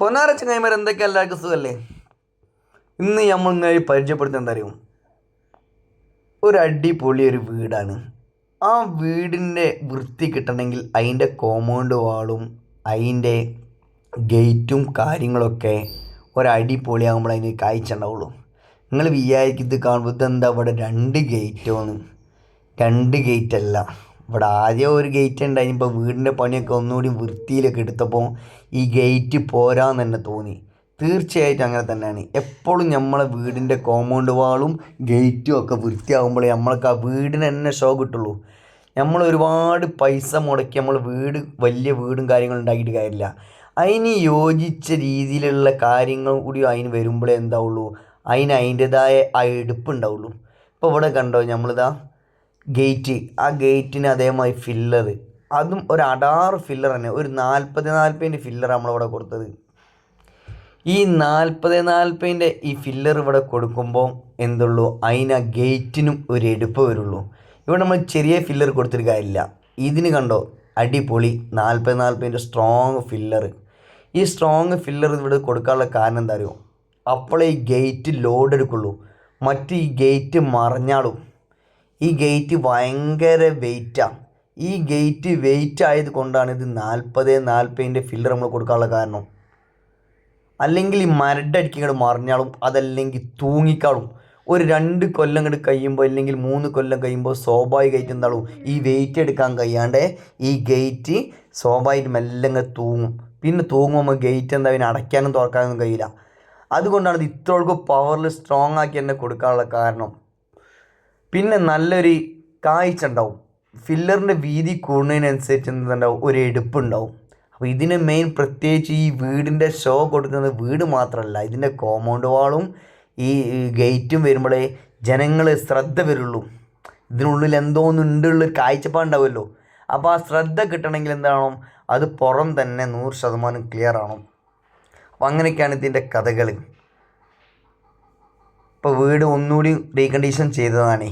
പൊന്നാര ചങ്ങായിമാർ എന്തൊക്കെ എല്ലാവർക്കും സുഖമല്ലേ ഇന്ന് നമ്മൾ ഇങ്ങനെ പരിചയപ്പെടുത്തുന്ന എന്താ അറിയും? ഒരു അടിപൊളി ഒരു വീടാണ്. ആ വീടിന്റെ വൃത്തി കിട്ടണമെങ്കിൽ അതിന്റെ കോമ്പൗണ്ട് വാളും അതിന്റെ ഗേറ്റും കാര്യങ്ങളൊക്കെ ഒരടിപൊളിയാകുമ്പോൾ അതിന് കാഴ്ച ഉണ്ടാവുള്ളൂ. നിങ്ങൾ വിചാരിക്കും ഇത് കാണുമ്പോൾ ഇതെന്താ ഇവിടെ രണ്ട് ഗേറ്റോന്ന് രണ്ട് ഗേറ്റ് അല്ല. ഇവിടെ ആദ്യം ഒരു ഗേറ്റ് ഉണ്ടായി ഇപ്പോൾ വീടിന്റെ പണിയൊക്കെ ഒന്നുകൂടി വൃത്തിയിലൊക്കെ എടുത്തപ്പോൾ ഈ ഗേറ്റ് പോരാന്ന് തന്നെ തോന്നി. തീർച്ചയായിട്ടും അങ്ങനെ തന്നെയാണ്. എപ്പോഴും നമ്മളെ വീടിന്റെ കോമ്പൗണ്ട് വാളും ഗേറ്റും ഒക്കെ വൃത്തിയാകുമ്പോഴേ നമ്മൾക്ക് ആ വീടിന് തന്നെ ഷോ കിട്ടുള്ളൂ. നമ്മൾ ഒരുപാട് പൈസ മുടക്കി നമ്മൾ വീട് വലിയ വീടും കാര്യങ്ങളും ഉണ്ടാക്കിയിട്ട് കാര്യമില്ല. അതിന് യോജിച്ച രീതിയിലുള്ള കാര്യങ്ങൾ കൂടി അതിന് വരുമ്പോഴേ എന്താവുള്ളൂ? അതിന് അതിന്റെതായ ആ എടുപ്പുണ്ടാവുള്ളൂ. ഇപ്പോൾ ഇവിടെ കണ്ടോ? നമ്മളിതാ ഗേറ്റ് ആ ഗേറ്റിന് അതേമായി ഫില്ലർ അതും ഒരു അടാറ് ഫില്ലർ തന്നെ. ഒരു നാൽപ്പത് നാൽപ്പതിന്റെ ഫില്ലർ നമ്മളിവിടെ കൊടുത്തത്. ഈ നാൽപ്പത് നാൽപ്പതിന്റെ ഈ ഫില്ലർ ഇവിടെ കൊടുക്കുമ്പോൾ എന്തുള്ളൂ? അതിന് ഗേറ്റിനും ഒരു എടുപ്പ് വരുള്ളൂ. ഇവിടെ നമ്മൾ ചെറിയ ഫില്ലർ കൊടുത്തിട്ട് കാര്യമില്ല. ഇതിന് കണ്ടോ? അടിപൊളി നാൽപ്പത് നാൽപ്പതിന്റെ സ്ട്രോങ് ഫില്ലർ ഈ സ്ട്രോങ് ഫില്ലർ ഇവിടെ കൊടുക്കാനുള്ള കാരണം എന്താ അറിയോ? അപ്പോൾ ഈ ഗേറ്റ് ലോഡ് എടുക്കുള്ളൂ. മറ്റ് ഈ ഗേറ്റ് മറിഞ്ഞാളും ഈ ഗേറ്റ് ഭയങ്കര വെയിറ്റാണ് ഈ ഗേറ്റ് വെയിറ്റ് ആയത് കൊണ്ടാണ് ഇത് നാൽപ്പത് നാൽപ്പതിന്റെ ഫില്ലർ നമ്മൾ കൊടുക്കാനുള്ള കാരണം. അല്ലെങ്കിൽ ഈ മരടടിക്ക് ഇങ്ങോട്ട് മറിഞ്ഞാളും അതല്ലെങ്കിൽ തൂങ്ങിക്കാളും. ഒരു രണ്ട് കൊല്ലം ഇങ്ങോട്ട് കഴിയുമ്പോൾ അല്ലെങ്കിൽ മൂന്ന് കൊല്ലം കഴിയുമ്പോൾ സ്വാഭാവികമായിട്ട് എന്താളും? ഈ വെയിറ്റ് എടുക്കാൻ കഴിയാണ്ട് ഈ ഗേറ്റ് സ്വാഭാവികമായിട്ട് ഇങ്ങനെ തൂങ്ങും. പിന്നെ തൂങ്ങുമ്പോൾ ഗേറ്റ് എന്താ പിന്നെ അടയ്ക്കാനും തുറക്കാനൊന്നും കഴിയില്ല. അതുകൊണ്ടാണ് ഇത് ഇത്രയോൾക്ക് പവറിൽ സ്ട്രോങ് ആക്കി തന്നെ കൊടുക്കാനുള്ള കാരണം. പിന്നെ നല്ലൊരു കാഴ്ച ഉണ്ടാവും. ഫില്ലറിന്റെ വീതി കൂടുന്നതിനനുസരിച്ച് എന്തുണ്ടാവും ഒരു എടുപ്പുണ്ടാവും അപ്പോൾ ഇതിന് മെയിൻ പ്രത്യേകിച്ച് ഈ വീടിന്റെ ഷോ കൊടുക്കുന്നത് വീട് മാത്രമല്ല ഇതിന്റെ കോമ്പൗണ്ട് വാളും ഈ ഗേറ്റും വരുമ്പോഴേ ജനങ്ങൾ ശ്രദ്ധ വരുള്ളൂ. ഇതിനുള്ളിൽ എന്തോന്നുണ്ടുള്ളൊരു കാഴ്ചപ്പാടുണ്ടാവുമല്ലോ അപ്പോൾ ആ ശ്രദ്ധ കിട്ടണമെങ്കിൽ എന്താണോ അത് പുറം തന്നെ നൂറ് ശതമാനം ക്ലിയർ ആണോ അപ്പോൾ അങ്ങനെയൊക്കെയാണ് ഇതിന്റെ കഥകൾ ഇപ്പോൾ വീട് ഒന്നുകൂടി റീകണ്ടീഷൻ ചെയ്തതാണ്.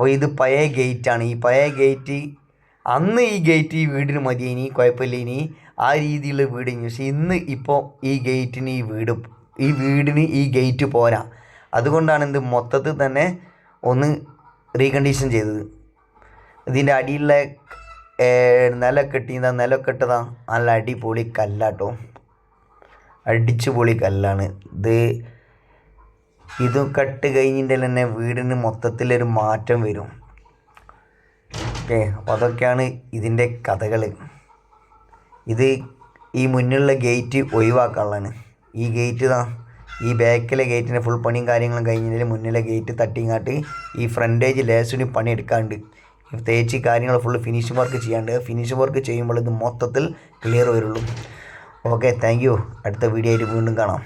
അപ്പോൾ ഇത് പഴയ ഗേറ്റാണ്. ഈ പഴയ ഗേറ്റ് അന്ന് ഈ ഗേറ്റ് ഈ വീടിന് മതി ഇനി കുഴപ്പമില്ല ഇനി ആ രീതിയിലുള്ള വീട് പക്ഷേ ഇന്ന് ഇപ്പോൾ ഈ ഗേറ്റിന് ഈ വീട് ഈ വീടിന് ഈ ഗേറ്റ് പോരാ. അതുകൊണ്ടാണ് ഇത് മൊത്തത്തിൽ തന്നെ ഒന്ന് റീകണ്ടീഷൻ ചെയ്തത്. ഇതിന്റെ അടിയിലുള്ള നിലമൊക്കെ ഇട്ടിയതാ നിലമൊക്കെ ഇട്ടതാ നല്ല അടിപൊളി കല്ലാട്ടോ. അടിച്ചു പൊളി കല്ലാണ്. ഇത് ഇത് കട്ട് കഴിഞ്ഞിട്ടുണ്ടെങ്കിൽ തന്നെ വീടിന് മൊത്തത്തിലൊരു മാറ്റം വരും. ഓക്കെ അപ്പോൾ അതൊക്കെയാണ് ഇതിന്റെ കഥകൾ ഇത് ഈ മുന്നിലുള്ള ഗേറ്റ് ഒഴിവാക്കാനുള്ളതാണ്. ഈ ഗേറ്റ് ഇതാ ഈ ബാക്കിലെ ഗേറ്റിന്റെ ഫുൾ പണിയും കാര്യങ്ങളും കഴിഞ്ഞതിൽ മുന്നിലെ ഗേറ്റ് തട്ടിങ്ങാട്ട് ഈ ഫ്രണ്ടേജ് ലേസിന് പണിയെടുക്കാണ്ട് തേച്ച് കാര്യങ്ങൾ ഫുൾ ഫിനിഷിംഗ് വർക്ക് ചെയ്യാണ്ട് ഫിനിഷിംഗ് വർക്ക് ചെയ്യുമ്പോൾ ഇത് മൊത്തത്തിൽ ക്ലിയർ വരുള്ളൂ. ഓക്കെ താങ്ക് യു അടുത്ത വീഡിയോ ആയിട്ട് വീണ്ടും കാണാം.